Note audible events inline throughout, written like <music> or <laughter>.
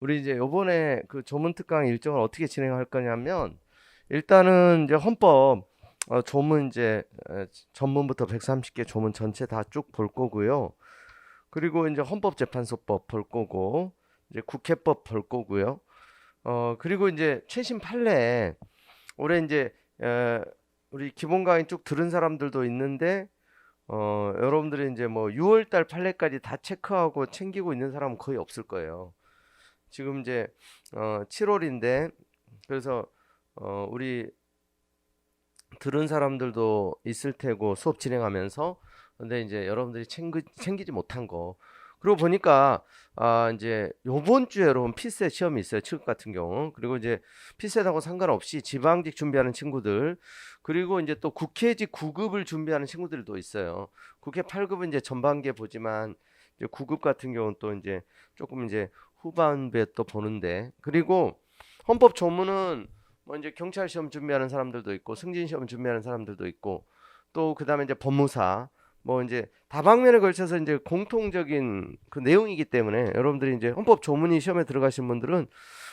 우리 이제 요번에 그 조문 특강 일정을 어떻게 진행할 거냐면 일단은 이제 헌법 어, 조문 이제 에, 전문부터 130개 조문 전체 다 쭉 볼 거고요. 그리고 이제 헌법재판소법 볼 거고 이제 국회법 볼 거고요. 어 그리고 이제 최신 판례 올해 이제 에, 우리 기본 강의 쭉 들은 사람들도 있는데 어 여러분들이 이제 뭐 6월 달 판례까지 다 체크하고 챙기고 있는 사람은 거의 없을 거예요. 지금 이제 어 7월인데 그래서 어 우리 들은 사람들도 있을 테고 수업 진행하면서 근데 이제 여러분들이 챙기, 챙기지 못한 거. 그리고 보니까 아 이제 요번 주에 여러분 피셋 시험이 있어요 취급 같은 경우. 그리고 이제 피셋하고 상관없이 지방직 준비하는 친구들 그리고 이제 또 국회직 9급을 준비하는 친구들도 있어요. 국회 8급은 이제 전반기에 보지만 이제 9급 같은 경우는 또 이제 조금 이제 후반부에 또 보는데 그리고 헌법 조문은 뭐 이제 경찰 시험 준비하는 사람들도 있고 승진 시험 준비하는 사람들도 있고 또 그다음에 이제 법무사 뭐 이제 다방면에 걸쳐서 이제 공통적인 그 내용이기 때문에 여러분들이 이제 헌법 조문이 시험에 들어가신 분들은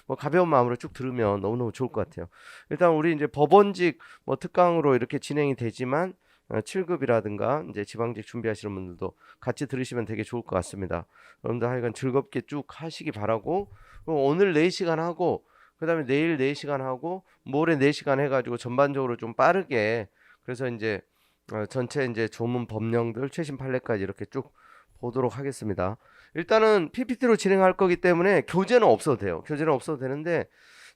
뭐 가벼운 마음으로 쭉 들으면 너무너무 좋을 것 같아요. 일단 우리 이제 법원직 뭐 특강으로 이렇게 진행이 되지만 어, 7급이라든가 이제 지방직 준비하시는 분들도 같이 들으시면 되게 좋을 것 같습니다. 여러분들 하여간 즐겁게 쭉 하시기 바라고 그럼 오늘 4시간 하고 그다음에 내일 4시간 하고 모레 4시간 해 가지고 전반적으로 좀 빠르게 그래서 이제 어, 전체 이제 조문 법령들 최신 판례까지 이렇게 쭉 보도록 하겠습니다. 일단은 PPT로 진행할 거기 때문에 교재는 없어도 돼요. 교재는 없어도 되는데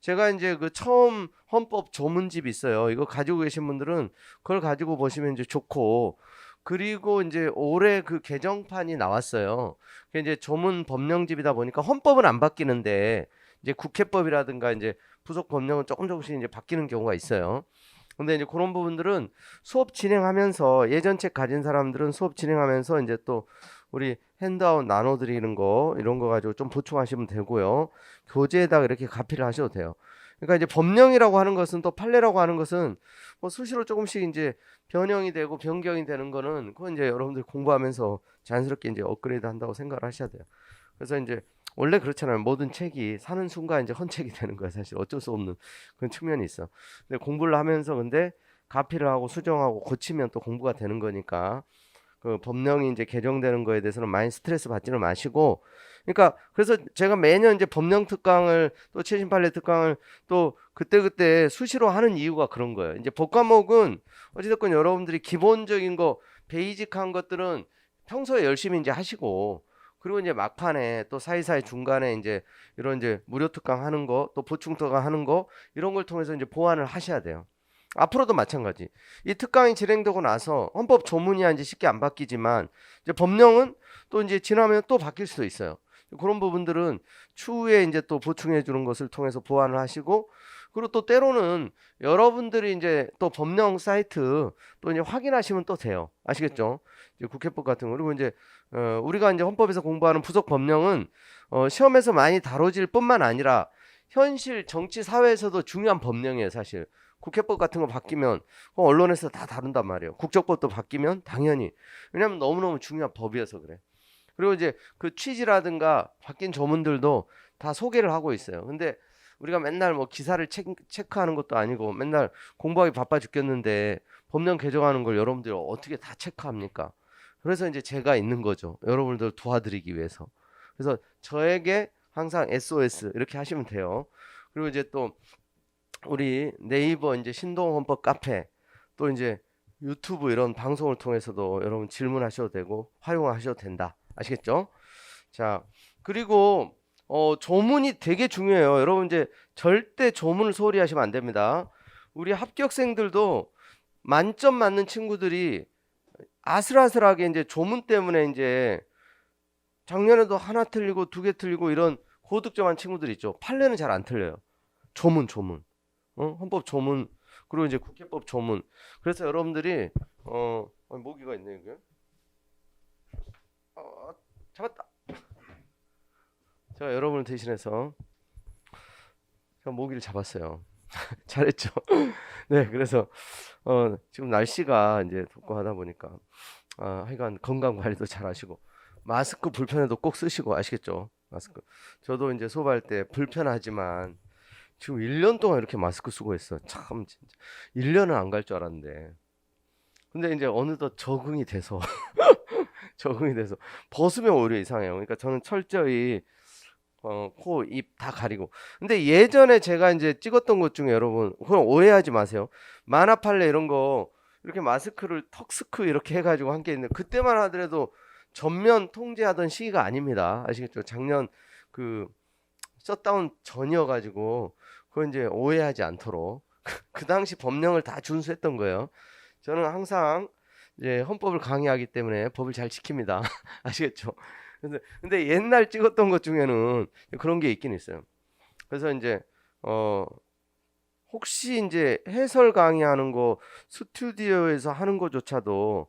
제가 이제 그 처음 헌법 조문집 있어요. 이거 가지고 계신 분들은 그걸 가지고 보시면 이제 좋고 그리고 이제 올해 그 개정판이 나왔어요. 그게 이제 조문 법령집이다 보니까 헌법은 안 바뀌는데 이제 국회법이라든가 이제 부속 법령은 조금 조금씩 이제 바뀌는 경우가 있어요. 근데 이제 그런 부분들은 수업 진행하면서 예전 책 가진 사람들은 수업 진행하면서 이제 또 우리 핸드아웃 나눠드리는 거 이런 거 가지고 좀 보충하시면 되고요. 교재에다가 이렇게 가피를 하셔도 돼요. 그러니까 이제 법령이라고 하는 것은 또 판례라고 하는 것은 뭐 수시로 조금씩 이제 변형이 되고 변경이 되는 거는 그건 이제 여러분들 공부하면서 자연스럽게 이제 업그레이드 한다고 생각을 하셔야 돼요. 그래서 이제 원래 그렇잖아요. 모든 책이 사는 순간 이제 헌책이 되는 거야. 사실 어쩔 수 없는 그런 측면이 있어. 근데 공부를 하면서 근데 가피를 하고 수정하고 고치면 또 공부가 되는 거니까 그 법령이 이제 개정되는 거에 대해서는 많이 스트레스 받지는 마시고 그러니까 그래서 제가 매년 이제 법령 특강을 또 최신 판례 특강을 또 그때그때 수시로 하는 이유가 그런 거예요. 이제 법과목은 어찌됐건 여러분들이 기본적인 거 베이직한 것들은 평소에 열심히 이제 하시고 그리고 이제 막판에 또 사이사이 중간에 이제 이런 이제 무료 특강 하는 거 또 보충 특강 하는 거 이런 걸 통해서 이제 보완을 하셔야 돼요. 앞으로도 마찬가지. 이 특강이 진행되고 나서 헌법 조문이 이제 쉽게 안 바뀌지만 이제 법령은 또 이제 지나면 또 바뀔 수도 있어요. 그런 부분들은 추후에 이제 또 보충해 주는 것을 통해서 보완을 하시고 그리고 또 때로는 여러분들이 이제 또 법령 사이트 또 이제 확인하시면 또 돼요. 아시겠죠? 이제 국회법 같은 거 그리고 이제 어, 우리가 이제 헌법에서 공부하는 부속 법령은 어, 시험에서 많이 다뤄질 뿐만 아니라 현실 정치 사회에서도 중요한 법령이에요, 사실. 국회법 같은 거 바뀌면 언론에서 다 다룬단 말이에요. 국적법도 바뀌면 당연히 왜냐하면 너무너무 중요한 법이어서 그래. 그리고 이제 그 취지라든가 바뀐 조문들도 다 소개를 하고 있어요. 근데 우리가 맨날 뭐 기사를 체, 체크 하는 것도 아니고 맨날 공부하기 바빠 죽겠는데 법령 개정하는 걸 여러분들이 어떻게 다 체크합니까? 그래서 이제 제가 있는 거죠. 여러분들 도와드리기 위해서. 그래서 저에게 항상 SOS 이렇게 하시면 돼요. 그리고 이제 또 우리 네이버 이제 신동헌법 카페 또 이제 유튜브 이런 방송을 통해서도 여러분 질문하셔도 되고 활용하셔도 된다. 아시겠죠? 자, 그리고 어 조문이 되게 중요해요. 여러분 이제 절대 조문을 소홀히 하시면 안 됩니다. 우리 합격생들도 만점 맞는 친구들이 아슬아슬하게 이제 조문 때문에 이제 작년에도 하나 틀리고 두 개 틀리고 이런 고득점한 친구들 있죠. 판례는 잘 안 틀려요. 조문, 조문. 어? 헌법 조문 그리고 이제 국회법 조문. 그래서 여러분들이 어 아니, 모기가 있네 이게. 어, 잡았다. 제가 여러분을 대신해서 제가 모기를 잡았어요. <laughs> 잘했죠. <laughs> 네, 그래서 어 지금 날씨가 이제 덥고 하다 보니까 아, 하여간 건강 관리도 잘 하시고 마스크 불편해도 꼭 쓰시고 아시겠죠? 마스크. 저도 이제 수업할 때 불편하지만 지금 1년 동안 이렇게 마스크 쓰고 있어. 참 진짜 1년은 안 갈 줄 알았는데. 근데 이제 어느덧 적응이 돼서 <laughs> 적응이 돼서 벗으면 오히려 이상해요. 그러니까 저는 철저히 어, 코, 입 다 가리고. 근데 예전에 제가 이제 찍었던 것 중에 여러분, 그건 오해하지 마세요. 만화 팔레 이런 거 이렇게 마스크를 턱스크 이렇게 해가지고 함께 있는데 그때만 하더라도 전면 통제하던 시기가 아닙니다. 아시겠죠? 작년 그 셧다운 전이어 가지고 그건 이제 오해하지 않도록 <laughs> 그 당시 법령을 다 준수했던 거예요. 저는 항상 이제 헌법을 강의하기 때문에 법을 잘 지킵니다. <laughs> 아시겠죠? 근데, 근데 옛날 찍었던 것 중에는 그런 게 있긴 있어요. 그래서 이제 어 혹시 이제 해설 강의하는 거 스튜디오에서 하는 거조차도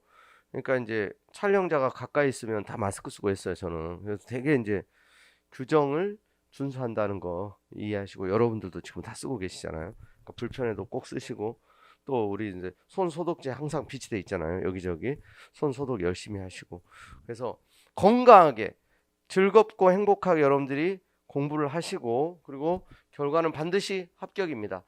그러니까 이제 촬영자가 가까이 있으면 다 마스크 쓰고 했어요, 저는. 그래서 되게 이제 규정을 준수한다는 거 이해하시고 여러분들도 지금 다 쓰고 계시잖아요. 그러니까 불편해도 꼭 쓰시고 또 우리 이제 손 소독제 항상 비치돼 있잖아요. 여기저기 손 소독 열심히 하시고 그래서 건강하게 즐겁고 행복하게 여러분들이 공부를 하시고 그리고 결과는 반드시 합격입니다.